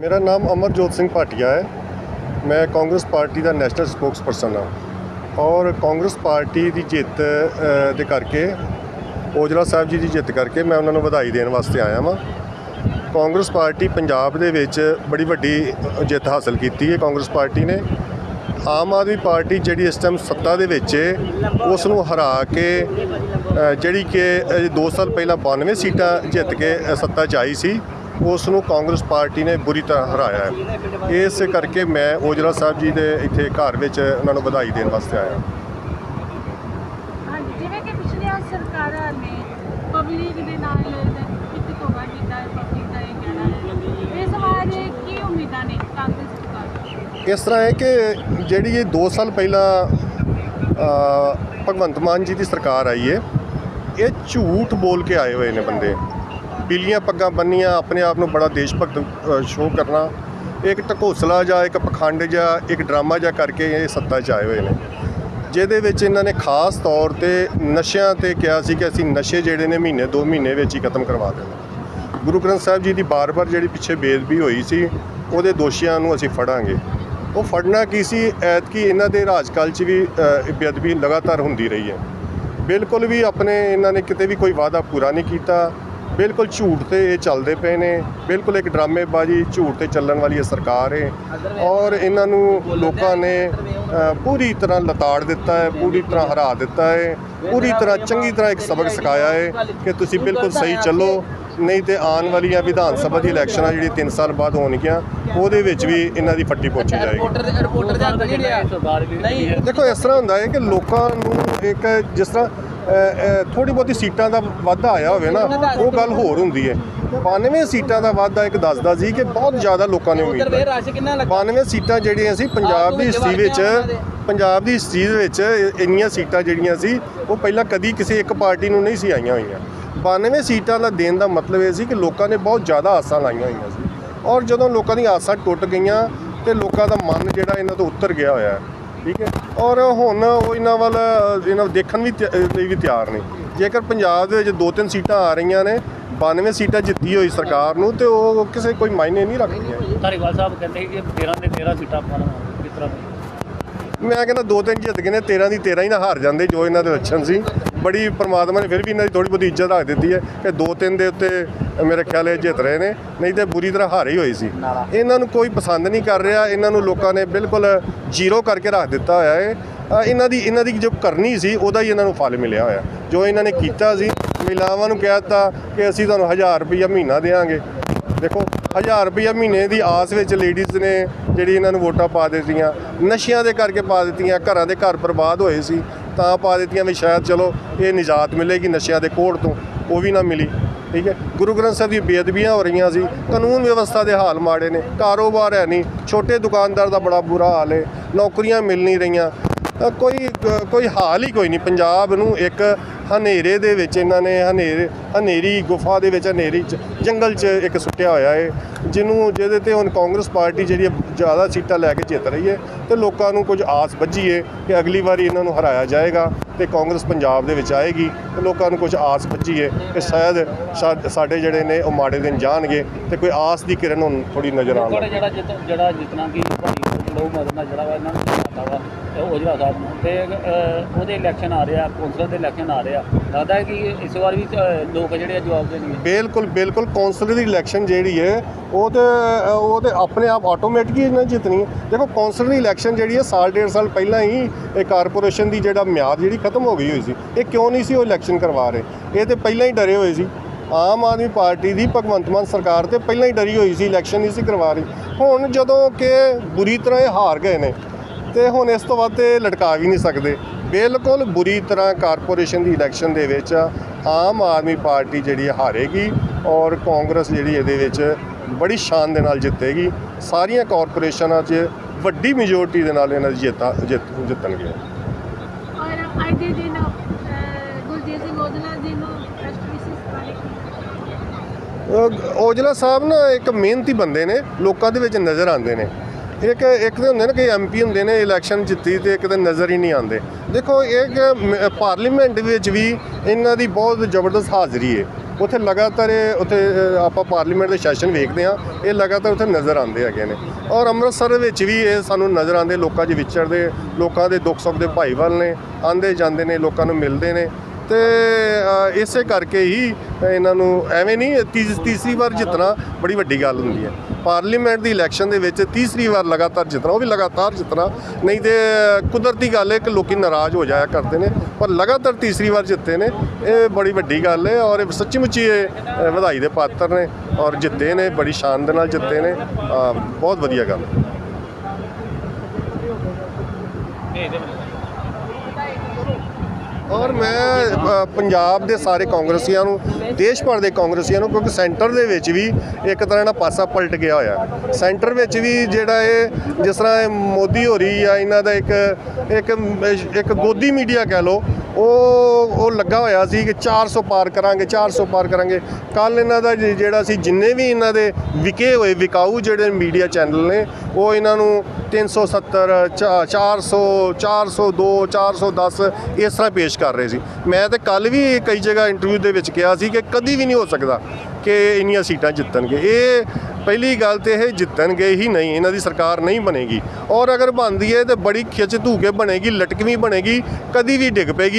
ਮੇਰਾ ਨਾਮ ਅਮਰਜੋਤ ਸਿੰਘ ਭਾਟੀਆ ਹੈ। ਮੈਂ ਕਾਂਗਰਸ ਪਾਰਟੀ ਦਾ ਨੈਸ਼ਨਲ ਸਪੋਕਸਪਰਸਨ ਹਾਂ। ਔਰ ਕਾਂਗਰਸ ਪਾਰਟੀ ਦੀ ਜਿੱਤ ਦੇ ਕਰਕੇ, ਔਜਲਾ ਸਾਹਿਬ ਜੀ ਦੀ ਜਿੱਤ ਕਰਕੇ ਮੈਂ ਉਹਨਾਂ ਨੂੰ ਵਧਾਈ ਦੇਣ ਵਾਸਤੇ ਆਇਆ ਹਾਂ ਕਾਂਗਰਸ ਪਾਰਟੀ ਪੰਜਾਬ ਦੇ ਵਿੱਚ ਬੜੀ ਵੱਡੀ ਜਿੱਤ ਹਾਸਲ ਕੀਤੀ ਹੈ ਕਾਂਗਰਸ ਪਾਰਟੀ ਨੇ। ਆਮ ਆਦਮੀ ਪਾਰਟੀ ਜਿਹੜੀ ਇਸ ਟਾਈਮ ਸੱਤਾ ਦੇ ਵਿੱਚ ਉਸ ਨੂੰ ਹਰਾ ਕੇ ਜਿਹੜੀ ਕਿ 2 ਸਾਲ ਪਹਿਲਾਂ 92 ਸੀਟਾਂ ਜਿੱਤ ਕੇ ਸੱਤਾ 'ਚ ਆਈ ਸੀ। ਉਸ ਨੂੰ ਕਾਂਗਰਸ ਪਾਰਟੀ ਨੇ ਬੁਰੀ ਤਰ੍ਹਾਂ ਹਰਾਇਆ ਹੈ। ਇਸ ਕਰਕੇ ਮੈਂ ਔਜਲਾ ਸਾਹਿਬ ਜੀ ਦੇ ਇੱਥੇ ਘਰ ਵਿੱਚ ਉਹਨਾਂ ਨੂੰ ਵਧਾਈ ਦੇਣ ਵਾਸਤੇ ਆਇਆ ਜਿਵੇਂ ਕਿ ਪਿਛਲੀਆਂ ਸਰਕਾਰਾਂ ਨੇ ਪਬਲਿਕ ਦੇ ਨਾਲ ਇੱਕ ਧੋਖਾ ਕੀਤਾ ਹੈ ਪਬਲਿਕ ਦਾ ਇਹ ਕਹਿਣਾ ਹੈ। ਇਸ ਵਾਰ ਕੀ ਉਮੀਦਾਂ ਨੇ ਕਾਂਗਰਸ ਸਰਕਾਰ ਤੋਂ? ਇਸ ਤਰ੍ਹਾਂ ਹੈ ਕਿ ਜਿਹੜੀ ਇਹ 2 ਸਾਲ ਪਹਿਲਾਂ ਭਗਵੰਤ ਮਾਨ ਜੀ ਦੀ ਸਰਕਾਰ ਆਈ ਹੈ ਇਹ ਝੂਠ ਬੋਲ ਕੇ ਆਏ ਹੋਏ ਨੇ ਬੰਦੇ। ਪੀਲੀਆਂ ਪੱਗਾਂ ਬੰਨੀਆਂ, ਆਪਣੇ ਆਪ ਨੂੰ ਬੜਾ ਦੇਸ਼ ਭਗਤ ਸ਼ੋਅ ਕਰਨਾ। ਇੱਕ ਢਕੋਸਲਾ ਜਾਂ ਇੱਕ ਪਖੰਡ ਜਾਂ ਇੱਕ ਡਰਾਮਾ ਜਾਂ ਕਰਕੇ ਇਹ ਸੱਤਾ 'ਚ ਆਏ ਹੋਏ ਨੇ। ਜਿਹਦੇ ਵਿੱਚ ਇਹਨਾਂ ਨੇ ਖਾਸ ਤੌਰ ਤੇ ਨਸ਼ਿਆਂ ਤੇ ਕਿਹਾ ਸੀ ਕਿ ਅਸੀਂ ਨਸ਼ੇ ਜਿਹੜੇ ਨੇ ਮਹੀਨੇ 2 ਮਹੀਨੇ ਵਿੱਚ ਹੀ ਖਤਮ ਕਰਵਾ ਦੇਣੇ। ਗੁਰੂ ਗ੍ਰੰਥ ਸਾਹਿਬ ਜੀ ਦੀ ਬਾਰ-ਬਾਰ ਜਿਹੜੀ ਪਿੱਛੇ ਬੇਦਬੀ ਹੋਈ ਸੀ, ਉਹਦੇ ਦੋਸ਼ੀਆਂ ਨੂੰ ਅਸੀਂ ਫੜਾਂਗੇ। ਉਹ ਫੜਨਾ ਕੀ ਸੀ? ਐਤਕੀ ਇਹਨਾਂ ਦੇ ਰਾਜਕਾਲ 'ਚ ਵੀ ਬੇਅਦਬੀ ਲਗਾਤਾਰ ਹੁੰਦੀ ਰਹੀ ਹੈ। ਬਿਲਕੁਲ ਵੀ ਆਪਣੇ ਇਹਨਾਂ ਨੇ ਕਿਤੇ ਵੀ ਕੋਈ ਵਾਅਦਾ ਪੂਰਾ ਨਹੀਂ ਕੀਤਾ। ਬਿਲਕੁਲ ਝੂਠ ਤੇ ਇਹ ਚੱਲਦੇ ਪਏ ਨੇ। ਬਿਲਕੁਲ ਇੱਕ ਡਰਾਮੇਬਾਜ਼ੀ ਝੂਠ ਤੇ ਚੱਲਣ ਵਾਲੀ ਇਹ ਸਰਕਾਰ ਹੈ ਔਰ ਇਹਨਾਂ ਨੂੰ ਲੋਕਾਂ ਨੇ ਪੂਰੀ ਤਰ੍ਹਾਂ ਲਤਾੜ ਦਿੱਤਾ ਹੈ ਪੂਰੀ ਤਰ੍ਹਾਂ ਹਰਾ ਦਿੱਤਾ ਹੈ। ਪੂਰੀ ਤਰ੍ਹਾਂ ਚੰਗੀ ਤਰ੍ਹਾਂ ਇੱਕ ਸਬਕ ਸਿਖਾਇਆ ਹੈ ਕਿ ਤੁਸੀਂ ਬਿਲਕੁਲ ਸਹੀ ਚੱਲੋ। ਨਹੀਂ ਤੇ ਆਉਣ ਵਾਲੀਆਂ ਵਿਧਾਨ ਸਭਾ ਦੀ ਇਲੈਕਸ਼ਨਾਂ ਜਿਹੜੀ 3 ਸਾਲ ਬਾਅਦ ਹੋਣਗੀਆਂ ਉਹਦੇ ਵਿੱਚ ਵੀ ਇਹਨਾਂ ਦੀ ਫੱਟੀ ਪੋਚੀ ਜਾਏਗੀ। ਦੇਖੋ ਇਸ ਤਰ੍ਹਾਂ ਹੁੰਦਾ ਹੈ ਕਿ ਲੋਕਾਂ ਨੂੰ ਇੱਕ ਜਿਸ ਤਰ੍ਹਾਂ ਥੋੜੀ ਬਹੁਤੀ ਸੀਟਾਂ ਦਾ ਵਾਧਾ ਆਇਆ ਹੋਵੇ ਨਾ ਉਹ ਗੱਲ ਹੋਰ ਹੁੰਦੀ ਹੈ। 92 ਸੀਟਾਂ ਦਾ ਵਾਧਾ ਇੱਕ ਦੱਸਦਾ ਸੀ ਕਿ ਬਹੁਤ ਜ਼ਿਆਦਾ ਲੋਕਾਂ ਨੇ ਉਮੀਦ ਕੀਤੀ ਰਸ਼ ਕਿੰਨਾ ਲੱਗਾ? 92 ਸੀਟਾਂ ਜਿਹੜੀਆਂ ਸੀ ਪੰਜਾਬ ਦੀ ਹਿਸਟਰੀ ਵਿੱਚ ਪੰਜਾਬ ਦੀ ਹਿਸਟਰੀ ਵਿੱਚ ਇੰਨੀਆਂ ਸੀਟਾਂ ਜਿਹੜੀਆਂ ਸੀ ਉਹ ਪਹਿਲਾਂ ਕਦੀ ਕਿਸੇ ਇੱਕ ਪਾਰਟੀ ਨੂੰ ਨਹੀਂ ਸੀ ਆਈਆਂ ਹੋਈਆਂ। 92 ਸੀਟਾਂ ਦਾ ਦੇਣ ਦਾ ਮਤਲਬ ਇਹ ਸੀ ਕਿ ਲੋਕਾਂ ਨੇ ਬਹੁਤ ਜ਼ਿਆਦਾ ਆਸਾਂ ਲਾਈਆਂ ਹੋਈਆਂ ਸੀ। ਔਰ ਜਦੋਂ ਲੋਕਾਂ ਦੀਆਂ ਆਸਾਂ ਟੁੱਟ ਗਈਆਂ ਤੇ ਲੋਕਾਂ ਦਾ ਮਨ ਜਿਹੜਾ ਇਹਨਾਂ ਤੋਂ ਉੱਤਰ ਗਿਆ ਹੋਇਆ। ਹੈ ਠੀਕ ਹੈ? ਔਰ ਹੁਣ ਉਹ ਇਹਨਾਂ ਵੱਲ, ਇਹਨਾਂ ਦੇਖਣ ਵੀ ਤਿ- ਲਈ ਵੀ ਤਿਆਰ ਨੇ। ਜੇਕਰ ਪੰਜਾਬ ਦੇ ਵਿੱਚ ਦੋ ਤਿੰਨ ਸੀਟਾਂ ਆ ਰਹੀਆਂ ਨੇ 92 ਸੀਟਾਂ ਜਿੱਤੀ ਹੋਈ ਸਰਕਾਰ ਨੂੰ, ਤੇ ਉਹ ਕਿਸੇ ਕੋਈ ਮਾਇਨੇ ਨਹੀਂ ਰੱਖਦੀਆਂ। ਧਾਰੀਵਾਲ ਸਾਹਿਬ ਕਹਿੰਦੇ ਸੀ ਕਿ 13 ਦੇ 13 ਸੀਟਾਂ ਪਾਣ ਕਿਸ ਤਰ੍ਹਾਂ ਮੈਂ ਕਹਿੰਦਾ ਦੋ ਤਿੰਨ ਜਿੱਤ ਗਏ ਨੇ 13 ਦੀ 13 ਹੀ ਨਾ ਹਾਰ ਜਾਂਦੇ, ਜੋ ਇਹਨਾਂ ਦੇ ਲੱਛਣ ਸੀ। ਬੜੀ ਪਰਮਾਤਮਾ ਨੇ ਫਿਰ ਵੀ ਇਹਨਾਂ ਦੀ ਥੋੜੀ ਬਹੁਤੀ ਇੱਜ਼ਤ ਰੱਖ ਦਿੱਤੀ ਹੈ ਕਿ ਦੋ ਤਿੰਨ ਦੇ ਉੱਤੇ ਮੇਰੇ ਖਿਆਲ ਇਹ ਜਿੱਤ ਰਹੇ ਨੇ, ਨਹੀਂ ਤੇ ਬੁਰੀ ਤਰ੍ਹਾਂ ਹਾਰੇ ਹੀ ਹੋਈ ਸੀ। ਇਹਨਾਂ ਨੂੰ ਕੋਈ ਪਸੰਦ ਨਹੀਂ ਕਰ ਰਿਹਾ, ਇਹਨਾਂ ਨੂੰ ਲੋਕਾਂ ਨੇ ਬਿਲਕੁਲ ਜ਼ੀਰੋ ਕਰਕੇ ਰੱਖ ਦਿੱਤਾ ਹੋਇਆ ਹੈ। ਇਹਨਾਂ ਦੀ ਇਹਨਾਂ ਦੀ ਜੋ ਕਰਨੀ ਸੀ, ਉਹਦਾ ਹੀ ਇਹਨਾਂ ਨੂੰ ਫਲ ਮਿਲਿਆ ਹੋਇਆ। ਜੋ ਇਹਨਾਂ ਨੇ ਕੀਤਾ ਸੀ, ਮਹਿਲਾਵਾਂ ਨੂੰ ਕਹਿ ਦਿੱਤਾ ਕਿ ਅਸੀਂ ਤੁਹਾਨੂੰ 1000 ਰੁਪਈਆ ਮਹੀਨਾ ਦੇਵਾਂਗੇ। ਦੇਖੋ 1000 ਰੁਪਈਆ ਮਹੀਨੇ ਦੀ ਆਸ ਵਿੱਚ ਲੇਡੀਜ਼ ਨੇ ਜਿਹੜੀ ਇਹਨਾਂ ਨੂੰ ਵੋਟਾਂ ਪਾ ਦਿੱਤੀਆਂ। ਨਸ਼ਿਆਂ ਦੇ ਕਰਕੇ ਪਾ ਦਿੱਤੀਆਂ, ਘਰਾਂ ਦੇ ਘਰ ਬਰਬਾਦ ਹੋਏ ਸੀ। ਤਾਂ ਪਾ ਦਿੱਤੀਆਂ ਵੀ ਸ਼ਾਇਦ ਚਲੋ ਇਹ ਨਿਜਾਤ ਮਿਲੇਗੀ ਨਸ਼ਿਆਂ ਦੇ ਕੋੜ ਤੋਂ, ਉਹ ਵੀ ਨਾ ਮਿਲੀ। ਠੀਕ ਹੈ? ਗੁਰੂ ਗ੍ਰੰਥ ਸਾਹਿਬ ਦੀ ਬੇਅਦਬੀਆਂ ਹੋ ਰਹੀਆਂ ਸੀ, ਕਾਨੂੰਨ ਵਿਵਸਥਾ ਦੇ ਹਾਲ ਮਾੜੇ ਨੇ, ਕਾਰੋਬਾਰ ਹੈ ਨਹੀਂ, ਛੋਟੇ ਦੁਕਾਨਦਾਰ ਦਾ ਬੜਾ ਬੁਰਾ ਹਾਲ ਹੈ, ਨੌਕਰੀਆਂ ਮਿਲ ਨਹੀਂ ਰਹੀਆਂ। ਕੋਈ ਕੋਈ ਹਾਲ ਹੀ ਕੋਈ ਨਹੀਂ, ਪੰਜਾਬ ਨੂੰ ਇੱਕ ਹਨੇਰੇ ਦੇ ਵਿੱਚ ਇਹਨਾਂ ਨੇ ਹਨੇਰੇ, ਹਨੇਰੀ ਗੁਫਾ ਦੇ ਵਿੱਚ ਹਨੇਰੀ ਚ, ਜੰਗਲ 'ਚ ਇੱਕ ਸੁੱਟਿਆ ਹੋਇਆ ਹੈ ਜਿਹਨੂੰ, ਜਿਹਦੇ ਤੇ ਹੁਣ ਕਾਂਗਰਸ ਪਾਰਟੀ ਜਿਹੜੀ ਹੈ ਜ਼ਿਆਦਾ ਸੀਟਾਂ ਲੈ ਕੇ ਜਿੱਤ ਰਹੀ ਹੈ ਤੇ ਲੋਕਾਂ ਨੂੰ ਕੁਝ ਆਸ ਬੱਝੀ ਹੈ ਕਿ ਅਗਲੀ ਵਾਰੀ ਇਹਨਾਂ ਨੂੰ ਹਰਾਇਆ ਜਾਏਗਾ। ਤੇ ਕਾਂਗਰਸ ਪੰਜਾਬ ਦੇ ਵਿੱਚ ਆਏਗੀ ਤੇ ਲੋਕਾਂ ਨੂੰ ਕੁਝ ਆਸ ਬੱਝੀ ਹੈ ਕਿ ਸ਼ਾਇਦ ਸਾਡੇ ਜਿਹੜੇ ਨੇ ਉਹ ਮਾੜੇ ਦਿਨ ਜਾਣਗੇ ਤੇ ਕੋਈ ਆਸ ਦੀ ਕਿਰਨ ਹੁਣ ਥੋੜੀ ਨਜ਼ਰ ਆਉਣ ਲੱਗੀ ਜਿਹੜਾ ਜਿਹੜਾ ਜਿੱਤਣਾ ਕੀ ਲੋਕ ਮਦਦ ਜਿਹੜਾ ਵਾ ਇਹਨਾਂ ਨੂੰ ਪਤਾ ਵਾ ਤੇ ਔਜਲਾ ਸਾਹਿਬ ਨੂੰ ਤੇ ਉਹਦੇ ਇਲੈਕਸ਼ਨ ਆ ਰਿਹਾ ਕੌਂਸਲ ਦੇ ਇਲੈਕਸ਼ਨ ਆ ਰਿਹਾ। ਲੱਗਦਾ ਹੈ ਕਿ ਇਸ ਵਾਰ ਵੀ ਲੋਕ ਜਿਹੜੇ ਆ ਜਵਾਬ ਦੇਣਗੇ। ਬਿਲਕੁਲ ਬਿਲਕੁਲ ਕੌਂਸਲਰ ਦੀ ਇਲੈਕਸ਼ਨ ਜਿਹੜੀ ਹੈ ਉਹ ਤੇ ਉਹ ਤੇ ਆਪਣੇ ਆਪ ਆਟੋਮੈਟਿਕ ਹੀ ਨਾ ਜਿੱਤਣੀ ਹੈ। ਦੇਖੋ ਕੌਂਸਲਰ ਦੀ ਇਲੈਕਸ਼ਨ ਜਿਹੜੀ ਹੈ ਸਾਲ ਡੇਢ ਸਾਲ ਪਹਿਲਾਂ ਹੀ ਇਹ ਕਾਰਪੋਰੇਸ਼ਨ ਦੀ ਜਿਹੜਾ ਮਿਆਦ ਜਿਹੜੀ ਖਤਮ ਹੋ ਗਈ ਹੋਈ ਸੀ। ਇਹ ਕਿਉਂ ਨਹੀਂ ਸੀ ਉਹ ਇਲੈਕਸ਼ਨ ਕਰਵਾ ਰਹੇ? ਇਹ ਤੇ ਪਹਿਲਾਂ ਹੀ ਡਰੇ ਹੋਏ ਸੀ। ਆਮ ਆਦਮੀ ਪਾਰਟੀ ਦੀ ਭਗਵੰਤ ਮਾਨ ਸਰਕਾਰ ਤੇ ਪਹਿਲਾਂ ਹੀ ਡਰੀ ਹੋਈ ਸੀ ਇਲੈਕਸ਼ਨ ਨਹੀਂ ਸੀ ਕਰਵਾ ਰਹੀ। ਹੁਣ ਜਦੋਂ ਕਿ ਬੁਰੀ ਤਰ੍ਹਾਂ ਇਹ ਹਾਰ ਗਏ ਨੇ ਤੇ ਹੁਣ ਇਸ ਤੋਂ ਵੱਧ ਤੇ ਲਟਕਾ ਵੀ ਨਹੀਂ ਸਕਦੇ। ਬਿਲਕੁਲ ਬੁਰੀ ਤਰ੍ਹਾਂ ਕਾਰਪੋਰੇਸ਼ਨ ਦੀ ਇਲੈਕਸ਼ਨ ਦੇ ਵਿੱਚ ਆਮ ਆਦਮੀ ਪਾਰਟੀ ਜਿਹੜੀ ਹਾਰੇਗੀ ਔਰ ਕਾਂਗਰਸ ਜਿਹੜੀ ਇਹਦੇ ਵਿੱਚ ਬੜੀ ਸ਼ਾਨ ਦੇ ਨਾਲ ਜਿੱਤੇਗੀ। ਸਾਰੀਆਂ ਕਾਰਪੋਰੇਸ਼ਨਾਂ 'ਚ ਵੱਡੀ ਮੈਜੋਰਟੀ ਦੇ ਨਾਲ ਇਹਨਾਂ ਦੀ ਜਿੱਤਾਂ ਜਿੱਤ ਜਿੱਤਣਗੇ ਅੱਜ ਦੇ ਦਿਨ ਗੁਰਜੀਤ ਸਿੰਘ ਔਜਲਾ ਜੀ ਨੂੰ ਐਸਪੀਸੀ ਬਾਰੇ ਔਜਲਾ ਸਾਹਿਬ ਨਾ ਇੱਕ ਮਿਹਨਤੀ ਬੰਦੇ ਨੇ, ਲੋਕਾਂ ਦੇ ਵਿੱਚ ਨਜ਼ਰ ਆਉਂਦੇ ਨੇ। ਇੱਕ ਇੱਕ ਤੇ ਹੁੰਦੇ ਨੇ ਕਿ ਐਮਪੀ ਹੁੰਦੇ ਨੇ ਇਲੈਕਸ਼ਨ ਜਿੱਤੀ ਤੇ ਇੱਕ ਤੇ ਨਜ਼ਰ ਹੀ ਨਹੀਂ ਆਉਂਦੇ। ਦੇਖੋ ਇਹ ਪਾਰਲੀਮੈਂਟ ਵਿੱਚ ਵੀ ਇਹਨਾਂ ਦੀ ਬਹੁਤ ਜ਼ਬਰਦਸਤ ਹਾਜ਼ਰੀ ਹੈ ਉੱਥੇ ਲਗਾਤਾਰ ਇਹ ਉੱਥੇ ਆਪਾਂ ਪਾਰਲੀਮੈਂਟ ਦੇ ਸੈਸ਼ਨ ਵੇਖਦੇ ਆ ਇਹ ਲਗਾਤਾਰ ਉੱਥੇ ਨਜ਼ਰ ਆਉਂਦੇ ਹੈਗੇ ਨੇ। ਔਰ ਅੰਮ੍ਰਿਤਸਰ ਵਿੱਚ ਵੀ ਇਹ ਸਾਨੂੰ ਨਜ਼ਰ ਆਉਂਦੇ, ਲੋਕਾਂ 'ਚ ਵਿਚਰਦੇ ਲੋਕਾਂ ਦੇ ਦੁੱਖ ਸੁੱਖ ਦੇ ਭਾਈਵਾਲ ਨੇ ਆਂਦੇ ਜਾਂਦੇ ਨੇ, ਲੋਕਾਂ ਨੂੰ ਮਿਲਦੇ ਨੇ। ਤੇ ਇਸੇ ਕਰਕੇ ਹੀ ਇਹਨਾਂ ਨੂੰ ਐਵੇਂ ਨਹੀਂ ਤੀਸ- ਤੀਸਰੀ ਵਾਰ ਜਿੱਤਣਾ ਬੜੀ ਵੱਡੀ ਗੱਲ ਹੁੰਦੀ ਹੈ। ਪਾਰਲੀਮੈਂਟ ਦੀ ਇਲੈਕਸ਼ਨ ਦੇ ਵਿੱਚ ਤੀਸਰੀ ਵਾਰ ਲਗਾਤਾਰ ਜਿੱਤਣਾ, ਉਹ ਵੀ ਲਗਾਤਾਰ ਜਿੱਤਣਾ, ਨਹੀਂ ਤੇ ਕੁਦਰਤੀ ਗੱਲ ਹੈ ਕਿ ਲੋਕੀ ਨਾਰਾਜ਼ ਹੋ ਜਾਇਆ ਕਰਦੇ ਨੇ, ਪਰ ਲਗਾਤਾਰ ਤੀਸਰੀ ਵਾਰ ਜਿੱਤੇ ਨੇ, ਇਹ ਬੜੀ ਵੱਡੀ ਗੱਲ ਹੈ ਔਰ ਇਹ ਸੱਚੀ ਮੁੱਚੀ ਇਹ ਵਧਾਈ ਦੇ ਪਾਤਰ ਨੇ ਔਰ ਜਿੱਤੇ ਨੇ, ਬੜੀ ਸ਼ਾਨ ਦੇ ਨਾਲ ਜਿੱਤੇ ਨੇ ਬਹੁਤ ਵਧੀਆ ਗੱਲ ਹੈ। ਔਰ ਮੈਂ ਪੰਜਾਬ ਦੇ ਸਾਰੇ ਕਾਂਗਰਸੀਆਂ ਨੂੰ, ਦੇਸ਼ ਭਰ ਦੇ ਕਾਂਗਰਸੀਆਂ ਨੂੰ, ਕਿਉਂਕਿ ਸੈਂਟਰ ਦੇ ਵਿੱਚ ਵੀ ਇੱਕ ਤਰ੍ਹਾਂ ਦਾ ਪਾਸਾ ਪਲਟ ਗਿਆ ਹੋਇਆ। ਸੈਂਟਰ ਵਿੱਚ ਵੀ ਜਿਹੜਾ ਇਹ, ਜਿਸ ਤਰ੍ਹਾਂ ਮੋਦੀ ਹੋ ਰਹੀ ਆ ਇਹਨਾਂ ਦਾ ਇੱਕ ਇੱਕ ਇੱਕ ਗੋਦੀ ਮੀਡੀਆ ਕਹਿ ਲਓ, ਉਹ ਉਹ ਲੱਗਾ ਹੋਇਆ ਸੀ ਕਿ 400 ਪਾਰ ਕਰਾਂਗੇ 400 ਪਾਰ ਕਰਾਂਗੇ। ਕੱਲ ਇਹਨਾਂ ਦਾ ਜਿਹੜਾ ਸੀ, ਜਿੰਨੇ ਵੀ ਇਹਨਾਂ ਦੇ ਵਿਕੇ ਹੋਏ, ਵਿਕਾਊ ਜਿਹੜੇ ਮੀਡੀਆ ਚੈਨਲ ਨੇ, ਉਹ ਇਹਨਾਂ ਨੂੰ 370 ਚਾ- 400 402 410 ਇਸ ਤਰ੍ਹਾਂ ਪੇਸ਼ ਕਰ ਰਹੇ ਸੀ। ਮੈਂ ਤੇ ਕੱਲ ਵੀ ਕਈ ਜਗ੍ਹਾ ਇੰਟਰਵਿਊ ਦੇ ਵਿੱਚ ਕਿਹਾ ਸੀ ਕਿ ਕਦੀ ਵੀ ਨਹੀਂ ਹੋ ਸਕਦਾ ਕਿ ਇੰਨੀਆਂ ਸੀਟਾਂ ਜਿੱਤਣਗੇ। ਇਹ ਪਹਿਲੀ ਗੱਲ ਤੇ ਇਹ ਜਿੱਤਣਗੇ ਹੀ ਨਹੀਂ, ਇਹਨਾਂ ਦੀ ਸਰਕਾਰ ਨਹੀਂ ਬਣੇਗੀ। ਔਰ ਅਗਰ ਬਣਦੀ ਹੈ ਤੇ ਬੜੀ ਖਿੱਚ ਧੂ ਕੇ ਬਣੇਗੀ, ਲਟਕਵੀਂ ਬਣੇਗੀ, ਕਦੀ ਵੀ ਡਿੱਗ ਪਏਗੀ।